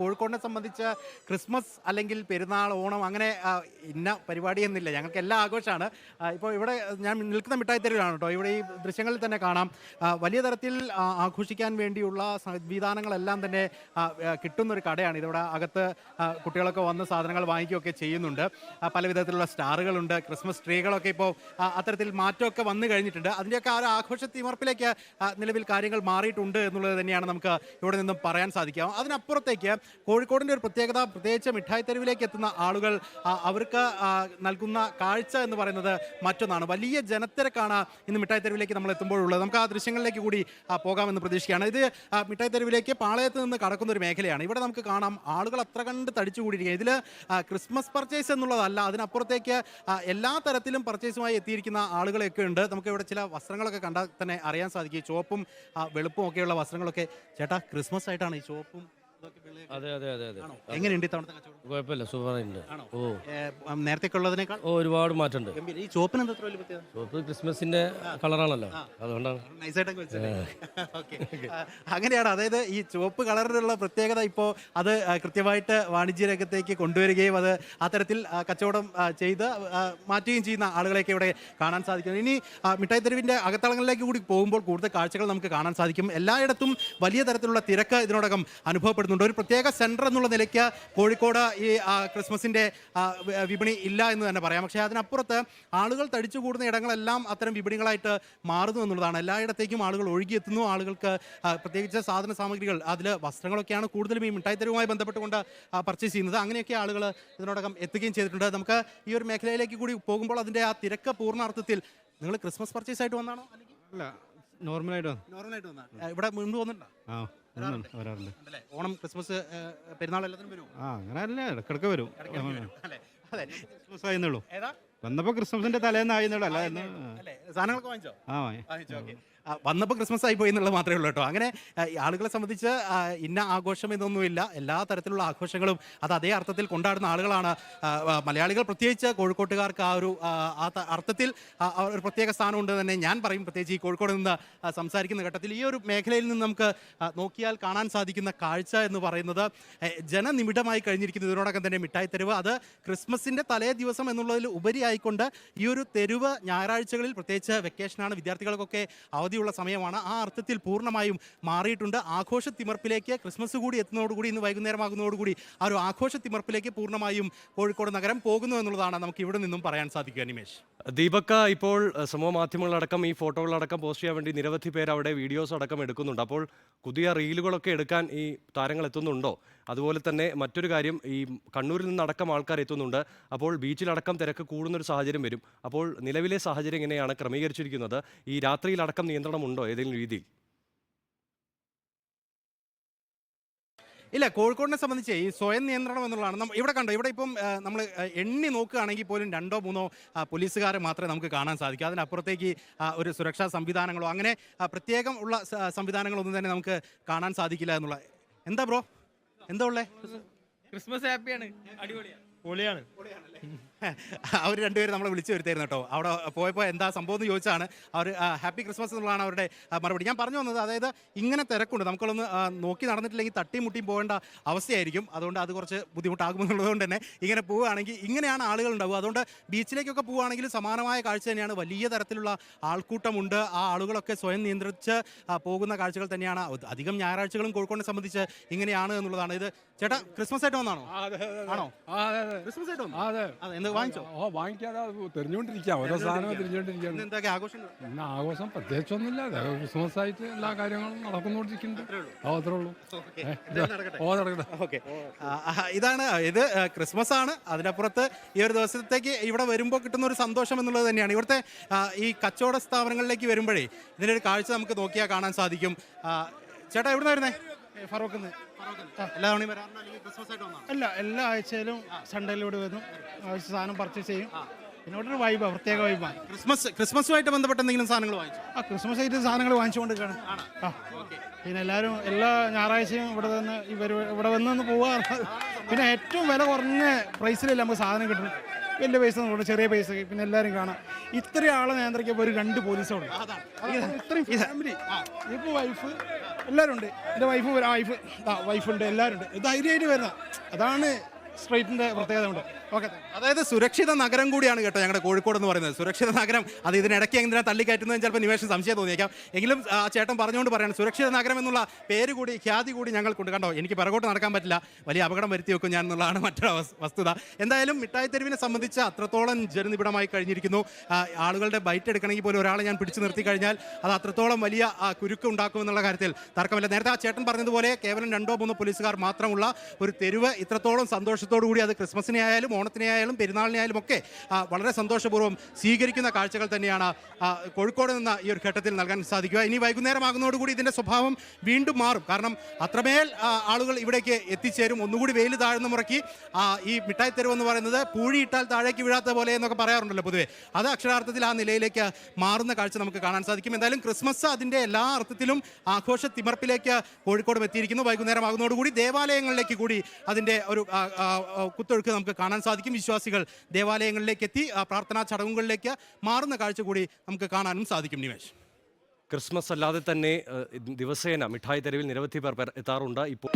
കോഴിക്കോടിനെ സംബന്ധിച്ച് ക്രിസ്മസ് അല്ലെങ്കിൽ പെരുന്നാൾ ഓണം അങ്ങനെ ഇന്ന പരിപാടി എന്നില്ല ഞങ്ങൾക്ക് എല്ലാ ആഘോഷമാണ്. ഇപ്പോൾ ഇവിടെ ഞാൻ നിൽക്കുന്ന മിഠായി തെരുവിലാണ് കേട്ടോ. ഇവിടെ ഈ ദൃശ്യങ്ങളിൽ തന്നെ കാണാം. വലിയ തരത്തിൽ ആഘോഷിക്കാൻ വേണ്ടിയുള്ള സംവിധാനങ്ങളെല്ലാം തന്നെ കിട്ടുന്നൊരു കടയാണ്. ഇതിവിടെ അകത്ത് കുട്ടികളൊക്കെ വന്ന് സാധനങ്ങൾ വാങ്ങിക്കുകയൊക്കെ ചെയ്യുന്നുണ്ട്. പല വിധത്തിലുള്ള സ്റ്റാറുകളുണ്ട്. ക്രിസ്മസ് ട്രീകളൊക്കെ ഇപ്പോൾ അത്തരത്തിൽ മാറ്റമൊക്കെ വന്നു കഴിഞ്ഞിട്ടുണ്ട്. അതിന്റെയൊക്കെ ആ ഒരു ആഘോഷ തിമർപ്പിലേക്ക് നിലവിൽ കാര്യങ്ങൾ മാറിയിട്ടുണ്ട് എന്നുള്ളത് തന്നെയാണ് നമുക്ക് ഇവിടെ നിന്നും പറയാൻ സാധിക്കാം അതിനപ്പുറത്തേക്ക് കോഴിക്കോടിന്റെ ഒരു പ്രത്യേകത പ്രത്യേകിച്ച് മിഠായി തെരുവിലേക്ക് എത്തുന്ന ആളുകൾ അവർക്ക് നൽകുന്ന കാഴ്ച എന്ന് പറയുന്നത് മറ്റൊന്നാണ്. വലിയ ജനത്തിരക്കാണ് ഇന്ന് മിഠായി തെരുവിലേക്ക് നമ്മൾ എത്തുമ്പോഴുള്ളത്. നമുക്ക് ആ ദൃശ്യങ്ങളിലേക്ക് കൂടി പോകാമെന്ന് പ്രതീക്ഷിക്കുകയാണ്. ഇത് മിഠായി തെരുവിലേക്ക് പാളയത്ത് നിന്ന് കടക്കുന്ന ഒരു മേഖലയാണ്. ഇവിടെ നമുക്ക് കാണാം ആളുകൾ അത്ര കണ്ട് തടിച്ചു കൂടിയിരിക്കുക ഇതിൽ ക്രിസ്മസ് പർച്ചേസ് എന്നുള്ളതല്ല അതിനപ്പുറത്തേക്ക് എല്ലാ തരത്തിലും പർച്ചേസുമായി എത്തിയിരിക്കുന്ന ആളുകളൊക്കെ ഉണ്ട്. നമുക്ക് ഇവിടെ ചില വസ്ത്രങ്ങളൊക്കെ കണ്ടാൽ തന്നെ അറിയാൻ സാധിക്കും. ചുവപ്പും വെളുപ്പും ഒക്കെയുള്ള വസ്ത്രങ്ങളൊക്കെ. ചേട്ടാ ക്രിസ്മസ് ആയിട്ടാണ് ഈ ചുവപ്പും. അതെ അതെ അതെ അതെ? എങ്ങനെയുണ്ട് ഇത്തവണത്തെ കച്ചവടം? കുഴപ്പമില്ല സൂപ്പറായിട്ടുണ്ട് ആണോ? ഓ. നേരത്തേക്കുള്ളതിനേക്കാൾ? ഓ ഒരുപാട് മാറ്റമുണ്ട്. ഗംഭീരം. ഈ ചോപ്പിന് എന്താ ഇത്ര വലിയ പ്രത്യേകത? ക്രിസ്മസിന്റെ കളറാണല്ലോ. അതുകൊണ്ടാണ്. നൈസായിട്ടൊക്കെ? ഓക്കേ. അങ്ങനെയാണ്. അതായത് ഈ ചുവപ്പ് കളറിലുള്ള പ്രത്യേകത ഇപ്പോൾ അത് ആ, കൃത്യമായിട്ട് വാണിജ്യ രംഗത്തേക്ക് കൊണ്ടുവരികയും അത് അത്തരത്തിൽ ആ, കച്ചവടം ആ, ചെയ്ത് ആ, മാറ്റുകയും ചെയ്യുന്ന ആളുകളെയൊക്കെ ഇവിടെ കാണാൻ സാധിക്കും ഇനി ആ, മിഠായി തെരുവിന്റെ അകത്തളങ്ങളിലേക്ക് കൂടി പോകുമ്പോൾ കൂടുതൽ കാഴ്ചകൾ നമുക്ക് കാണാൻ സാധിക്കും. എല്ലായിടത്തും വലിയ തരത്തിലുള്ള തിരക്ക് ഇതിനോടകം അനുഭവപ്പെടുന്നുണ്ട് ഒരു പ്രത്യേക സെന്റർ എന്നുള്ള നിലയ്ക്ക് കോഴിക്കോട് ഈ ക്രിസ്മസിന്റെ വിപണി ഇല്ല എന്ന് തന്നെ പറയാം. പക്ഷേ അതിനപ്പുറത്ത് ആളുകൾ തടിച്ചു കൂടുന്ന ഇടങ്ങളെല്ലാം അത്തരം വിപണികളായിട്ട് മാറുന്നു എന്നുള്ളതാണ്. എല്ലായിടത്തേക്കും ആളുകൾ ഒഴുകിയെത്തുന്നു. ആളുകൾക്ക് പ്രത്യേകിച്ച് സാധന സാമഗ്രികൾ അതിൽ വസ്ത്രങ്ങളൊക്കെയാണ് കൂടുതലും ഈ മിഠായി തെരുവുമായി ബന്ധപ്പെട്ടുകൊണ്ട് പർച്ചേസ് ചെയ്യുന്നത്. അങ്ങനെയൊക്കെ ആളുകൾ ഇതിനോടകം എത്തുകയും ചെയ്തിട്ടുണ്ട്. നമുക്ക് ഈ ഒരു മേഖലയിലേക്ക് കൂടി പോകുമ്പോൾ അതിന്റെ ആ തിരക്ക് പൂർണാർത്ഥത്തിൽ നിങ്ങൾ ക്രിസ്മസ് പർച്ചേസ് ആയിട്ട് വന്നാണോ? അല്ല നോർമലായിട്ട് നോർമലായിട്ട് വന്നാ. ഇവിടെ മുൻപ് വന്നിട്ടുണ്ടോ? ആ. വരാറുണ്ട്. അല്ലേ ഓണം ക്രിസ്മസ് പെരുന്നാൾ എല്ലാത്തിനും വരും? ആ അങ്ങനെ അല്ലേ? ഇടക്കിടക്ക് വരും. അല്ലേ? അതെ. ക്രിസ്മസ് ആയിരുന്നുള്ളൂ ഏതാ? വന്നപ്പോ ക്രിസ്മസിന്റെ തലേന്ന് ആയിരുന്നുള്ളൂ അല്ല? സാധനങ്ങളൊക്കെ വാങ്ങിച്ചോ? ആ വാങ്ങി. വാങ്ങിച്ചു ഓക്കെ. വന്നപ്പോൾ ക്രിസ്മസ് ആയി പോയി എന്നുള്ളത് മാത്രമേ ഉള്ളൂ കേട്ടോ. അങ്ങനെ ആളുകളെ സംബന്ധിച്ച് ഇന്ന ആഘോഷം എന്നൊന്നുമില്ല. എല്ലാ തരത്തിലുള്ള ആഘോഷങ്ങളും അത് അതേ അർത്ഥത്തിൽ കൊണ്ടാടുന്ന ആളുകളാണ്. മലയാളികൾ പ്രത്യേകിച്ച് കോഴിക്കോട്ടുകാർക്ക് ആ ഒരു ആ, അർത്ഥത്തിൽ ഒരു പ്രത്യേക സ്ഥാനമുണ്ട് തന്നെ ഞാൻ പറയും. പ്രത്യേകിച്ച് ഈ കോഴിക്കോട് നിന്ന് സംസാരിക്കുന്ന ഘട്ടത്തിൽ ഈ ഒരു മേഖലയിൽ നിന്ന് നമുക്ക് നോക്കിയാൽ കാണാൻ സാധിക്കുന്ന കാഴ്ച എന്ന് പറയുന്നത് ജനനിമിടമായി ജനനിമിഡമായി കഴിഞ്ഞിരിക്കുന്നു. ഇതിനോടകം തന്നെ മിഠായി തെരുവ് അത് ക്രിസ്മസിന്റെ തലേ ദിവസം എന്നുള്ളതിൽ ഉപരിയായിക്കൊണ്ട് ഈ ഒരു തെരുവ് ഞായറാഴ്ചകളിൽ പ്രത്യേകിച്ച് വെക്കേഷനാണ് വിദ്യാർത്ഥികൾക്കൊക്കെ അവധിയുള്ള സമയമാണ്. ആ അർത്ഥത്തിൽ പൂർണമായും മാറിയിട്ടുണ്ട്. ആഘോഷ തിമർപ്പിലേക്ക് ക്രിസ്മസ് കൂടി എത്തുന്നതോടുകൂടി ഇന്ന് വൈകുന്നേരമാകുന്നതോടുകൂടി ആ ഒരു ആഘോഷ തിമർപ്പിലേക്ക് പൂർണമായും കോഴിക്കോട് നഗരം പോകുന്നു എന്നുള്ളതാണ് നമുക്ക് ഇവിടെ നിന്നും പറയാൻ സാധിക്കുക നിമേഷ്. ദീപക്ക ഇപ്പോൾ സമൂഹ മാധ്യമങ്ങളടക്കം ഈ ഫോട്ടോകളടക്കം പോസ്റ്റ് ചെയ്യാൻ വേണ്ടി നിരവധി പേർ അവിടെ വീഡിയോസ് അടക്കം എടുക്കുന്നുണ്ട്. അപ്പോൾ പുതിയ റീലുകളൊക്കെ എടുക്കാൻ ഈ താരങ്ങൾ എത്തുന്നുണ്ടോ? അതുപോലെ തന്നെ മറ്റൊരു കാര്യം ഈ കണ്ണൂരിൽ നിന്നടക്കം ആൾക്കാർ എത്തുന്നുണ്ട്. അപ്പോൾ ബീച്ചിലടക്കം തിരക്ക് കൂടുന്നൊരു സാഹചര്യം വരും. അപ്പോൾ നിലവിലെ സാഹചര്യം എങ്ങനെയാണ് ക്രമീകരിച്ചിരിക്കുന്നത്? ഈ രാത്രിയിലടക്കം നിയന്ത്രണമുണ്ടോ ഏതെങ്കിലും രീതിയിൽ? ഇല്ല കോഴിക്കോടിനെ സംബന്ധിച്ച് ഈ സ്വയം നിയന്ത്രണം എന്നുള്ളതാണ്. ഇവിടെ കണ്ടോ ഇവിടെ ഇപ്പം നമ്മൾ എണ്ണി നോക്കുകയാണെങ്കിൽ പോലും രണ്ടോ മൂന്നോ പോലീസുകാരെ മാത്രമേ നമുക്ക് കാണാൻ സാധിക്കൂ. അതിനപ്പുറത്തേക്ക് ഒരു സുരക്ഷാ സംവിധാനങ്ങളോ അങ്ങനെ പ്രത്യേകം ഉള്ള സംവിധാനങ്ങളൊന്നും തന്നെ നമുക്ക് കാണാൻ സാധിക്കില്ല എന്നുള്ള. എന്താ ബ്രോ? എന്താ ഉള്ളേ? ക്രിസ്മസ് ഹാപ്പിയാണ്. അടിപൊളിയാണ്. പൊളിയാണ്. അവർ രണ്ടുപേരും നമ്മളെ വിളിച്ചു വരുത്തായിരുന്നു കേട്ടോ. അവിടെ പോയപ്പോൾ എന്താ സംഭവം എന്ന് ചോദിച്ചാണ് അവർ ഹാപ്പി ക്രിസ്മസ് എന്നുള്ളതാണ് അവരുടെ മറുപടി. ഞാൻ പറഞ്ഞു വന്നത് അതായത് ഇങ്ങനെ തിരക്കുണ്ട്. നമുക്കൊന്ന് നോക്കി നടന്നിട്ടില്ലെങ്കിൽ തട്ടിയും മുട്ടിയും പോകേണ്ട അവസ്ഥയായിരിക്കും. അതുകൊണ്ട് അത് കുറച്ച് ബുദ്ധിമുട്ടാകുമെന്നുള്ളതുകൊണ്ട് തന്നെ ഇങ്ങനെ പോവുകയാണെങ്കിൽ ഇങ്ങനെയാണ് ആളുകൾ ഉണ്ടാവുക. അതുകൊണ്ട് ബീച്ചിലേക്കൊക്കെ പോവുകയാണെങ്കിൽ സമാനമായ കാഴ്ച തന്നെയാണ്. വലിയ തരത്തിലുള്ള ആൾക്കൂട്ടമുണ്ട്. ആ ആളുകളൊക്കെ സ്വയം നിയന്ത്രിച്ച് പോകുന്ന കാഴ്ചകൾ തന്നെയാണ്. അധികം ഞായറാഴ്ചകളും കോഴിക്കോടിനെ സംബന്ധിച്ച് ഇങ്ങനെയാണ് എന്നുള്ളതാണ്. ഇത് ചേട്ടാ ക്രിസ്മസ് ആയിട്ട് വന്നാണോ ആണോ? ക്രിസ്മസ് ആയിട്ട് വന്നു? അതെ. അതെ എന്ത് വാങ്ങിച്ചോ? ഓ വാങ്ങിക്കാതെ തെരഞ്ഞുകൊണ്ടിരിക്കുക ഓരോ സാധനവും തിരിഞ്ഞുകൊണ്ടിരിക്കുകയാണ് എന്തൊക്കെ ഇന്ന് ആഘോഷം പ്രത്യേകിച്ചൊന്നുമില്ല. അത് ക്രിസ്മസ് ആയിട്ട് എല്ലാ കാര്യങ്ങളും നടന്നുകൊണ്ടിരിക്കുന്നുണ്ട് ഓ അത്രേ ഉള്ളൂ. ഏ, ഇത് ഓ നടക്കട്ടെ. ഓക്കെ. ഇതാണ് ഇത് ക്രിസ്മസ് ആണ് അതിനപ്പുറത്ത് ഈ ഒരു ദിവസത്തേക്ക് ഇവിടെ വരുമ്പോൾ കിട്ടുന്ന ഒരു സന്തോഷം എന്നുള്ളത് തന്നെയാണ്. ഇവിടുത്തെ ആ, ഈ കച്ചവട സ്ഥാപനങ്ങളിലേക്ക് വരുമ്പോഴേ ഇതിന്റെ ഒരു കാഴ്ച നമുക്ക് നോക്കിയാൽ കാണാൻ സാധിക്കും. ആ, ചേട്ടാ നിന്ന് വരുന്നേ? ഫറൂഖിന്ന് എല്ലാ തവണയും വരാറുണ്ടോ? അല്ലെങ്കിൽ ക്രിസ്മസ് ആയിട്ട് വന്നോ അല്ല എല്ലാ ആഴ്ചയിലും സൺഡേയിലൂടെ വരുന്നു ആവശ്യ സാധനം പർച്ചേസ് ചെയ്യും. പിന്നെ ഇവിടെ ഒരു വൈബാണ് പ്രത്യേക വൈബാണ് ക്രിസ്മസ് ക്രിസ്മസുമായിട്ട് ബന്ധപ്പെട്ട എന്തെങ്കിലും സാധനങ്ങൾ വാങ്ങിച്ചു? ആ ക്രിസ്മസ് ആയിട്ട് സാധനങ്ങൾ വാങ്ങിച്ചുകൊണ്ടിരിക്കുകയാണ്. ആ. പിന്നെ എല്ലാവരും എല്ലാ ഞായറാഴ്ചയും ഇവിടെ നിന്ന് ഇവർ ഇവിടെ വന്ന് പോവാറുണ്ട്. പിന്നെ ഏറ്റവും വില കുറഞ്ഞ പ്രൈസിലല്ലേ നമുക്ക് സാധനം കിട്ടുന്നത്? വലിയ പൈസ നോക്കണം ചെറിയ പൈസ പിന്നെ എല്ലാവരും കാണാം. ഇത്രയും ആളെ നിയന്ത്രിക്കുമ്പോൾ ഒരു രണ്ട് പോലീസുണ്ട് ഇത്രയും ഫാമിലി ഇപ്പോൾ വൈഫ് എല്ലാവരും ഉണ്ട് എന്റെ വൈഫ് വൈഫ് ആ വൈഫുണ്ട് എല്ലാവരും ഉണ്ട് ധൈര്യമായിട്ട് വരുന്ന അതാണ് സ്ട്രൈറ്റിന്റെ പ്രത്യേകത ഉണ്ട് ഓക്കെ. അതായത് സുരക്ഷിത നഗരം കൂടിയാണ് കേട്ടോ ഞങ്ങളുടെ കോഴിക്കോട് എന്ന് പറയുന്നത്. സുരക്ഷിത നഗരം അത് ഇതിനിടയ്ക്ക് എന്തിനാ തള്ളിക്കയറ്റുന്നതെന്ന് ചിലപ്പോൾ നിവേശം സംശയം തോന്നിയേക്കാം. എങ്കിലും ആ ചേട്ടൻ പറഞ്ഞുകൊണ്ട് പറയാണ് സുരക്ഷിത നഗരം എന്നുള്ള പേര് കൂടി ഖ്യാതി കൂടി ഞങ്ങൾക്കുണ്ട്. കണ്ടോ എനിക്ക് പിറകോട്ട് നടക്കാൻ പറ്റില്ല. വലിയ അപകടം വരുത്തി വെക്കും ഞാൻ എന്നുള്ളതാണ് മറ്റൊരു വസ്തുത. എന്തായാലും മിഠായി തെരുവിനെ സംബന്ധിച്ച് അത്രത്തോളം ജനനിബിഡമായി കഴിഞ്ഞിരിക്കുന്നു. ആളുകളുടെ ബൈറ്റ് എടുക്കണമെങ്കിൽ പോലും ഒരാളെ ഞാൻ പിടിച്ചു നിർത്തി കഴിഞ്ഞാൽ അത് അത്രത്തോളം വലിയ കുരുക്ക് ഉണ്ടാക്കും എന്നുള്ള കാര്യത്തിൽ തർക്കമില്ല. നേരത്തെ ആ ചേട്ടൻ പറഞ്ഞതുപോലെ കേവലം രണ്ടോ മൂന്നോ പോലീസുകാർ മാത്രമുള്ള ഒരു തെരുവ്. ഇത്രത്തോളം സന്തോഷത്തോടു കൂടി അത് ക്രിസ്മസിനെ ആയാലും ഓണത്തിനെ ആയാലും പെരുന്നാളിനെ ആയാലും ഒക്കെ വളരെ സന്തോഷപൂർവം സ്വീകരിക്കുന്ന കാഴ്ചകൾ തന്നെയാണ് കോഴിക്കോട് നിന്ന് ഈ ഒരു ഘട്ടത്തിൽ നൽകാൻ സാധിക്കുക. ഇനി വൈകുന്നേരമാകുന്നതോടുകൂടി ഇതിന്റെ സ്വഭാവം വീണ്ടും മാറും. കാരണം അത്രമേൽ ആളുകൾ ഇവിടേക്ക് എത്തിച്ചേരും. ഒന്നുകൂടി വെയിൽ താഴ്ന്ന മുറക്കി ഈ മിഠായി തെരുവ് എന്ന് പറയുന്നത് പൂഴിയിട്ടാൽ താഴേക്ക് വീഴാത്ത പോലെ എന്നൊക്കെ പറയാറുണ്ടല്ലോ പൊതുവേ. അത് അക്ഷരാർത്ഥത്തിൽ ആ നിലയിലേക്ക് മാറുന്ന കാഴ്ച നമുക്ക് കാണാൻ സാധിക്കും. എന്തായാലും ക്രിസ്മസ് അതിന്റെ എല്ലാ അർത്ഥത്തിലും ആഘോഷ തിമർപ്പിലേക്ക് കോഴിക്കോട് എത്തിയിരിക്കുന്നു. വൈകുന്നേരമാകുന്നതോടുകൂടി ദേവാലയങ്ങളിലേക്ക് കൂടി അതിന്റെ ഒരു കുത്തൊഴുക്ക് നമുക്ക് കാണാൻ സാധിക്കും. വിശ്വാസികൾ ദേവാലയങ്ങളിലേക്ക് എത്തി പ്രാർത്ഥനാ ചടങ്ങുകളിലേക്ക് മാറുന്ന കാഴ്ച കൂടി നമുക്ക് കാണാനും സാധിക്കും നിമേഷ്. ക്രിസ്മസ് അല്ലാതെ തന്നെ ദിവസേന മിഠായി തെരുവിൽ നിരവധി പേർ എത്താറുണ്ട്. ഇപ്പോൾ